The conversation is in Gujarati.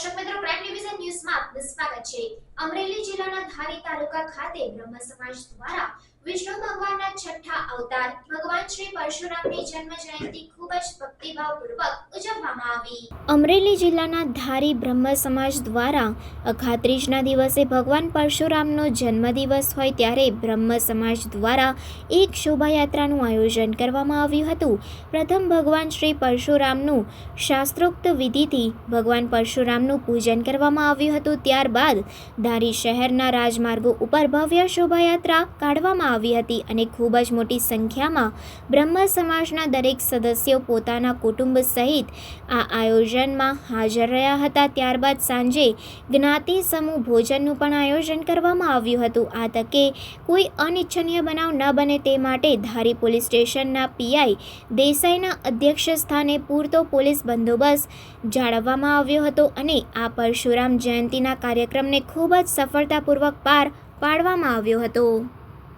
દર્શક મિત્રો પ્રાઇમ ડિવિઝન ન્યૂઝમાં આપનું સ્વાગત છે. અમરેલી જિલ્લાના ધારી તાલુકા ખાતે બ્રહ્મ સમાજ દ્વારા વિષ્ણુ ભગવાનના છઠ્ઠા અવતાર ભગવાન શ્રી પરશુરામની જન્મ જયંતિ ખૂબ જ ભક્તિભાવપૂર્વક ઉજવવામાં આવી. અમરેલી જિલ્લાના ધારી બ્રહ્મ સમાજ દ્વારા અખાત્રીજના દિવસે ભગવાન પરશુરામનો જન્મદિવસ હોય ત્યારે બ્રહ્મ સમાજ દ્વારા એક શોભાયાત્રાનું આયોજન કરવામાં આવ્યું હતું. પ્રથમ ભગવાન શ્રી પરશુરામનું શાસ્ત્રોક્ત વિધિથી ભગવાન પરશુરામનું પૂજન કરવામાં આવ્યું હતું. ત્યારબાદ ધારી શહેરના રાજમાર્ગો ઉપર ભવ્ય શોભાયાત્રા કાઢવામાં આવી હતી અને ખૂબ જ મોટી સંખ્યામાં બ્રહ્મ સમાજના દરેક સદસ્યો પોતાના કુટુંબ સહિત આ આયોજનમાં હાજર રહ્યા હતા. ત્યારબાદ સાંજે જ્ઞાતિ સમૂહ ભોજનનું પણ આયોજન કરવામાં આવ્યું હતું. આ તકે કોઈ અનિચ્છનીય બનાવ ન બને તે માટે ધારી પોલીસ સ્ટેશનના પીઆઈ દેસાઈના અધ્યક્ષ સ્થાને પૂરતો પોલીસ બંદોબસ્ત જાળવવામાં આવ્યો હતો અને આ પરશુરામ જયંતિના કાર્યક્રમને ખૂબ જ સફળતાપૂર્વક પાર પાડવામાં આવ્યો હતો.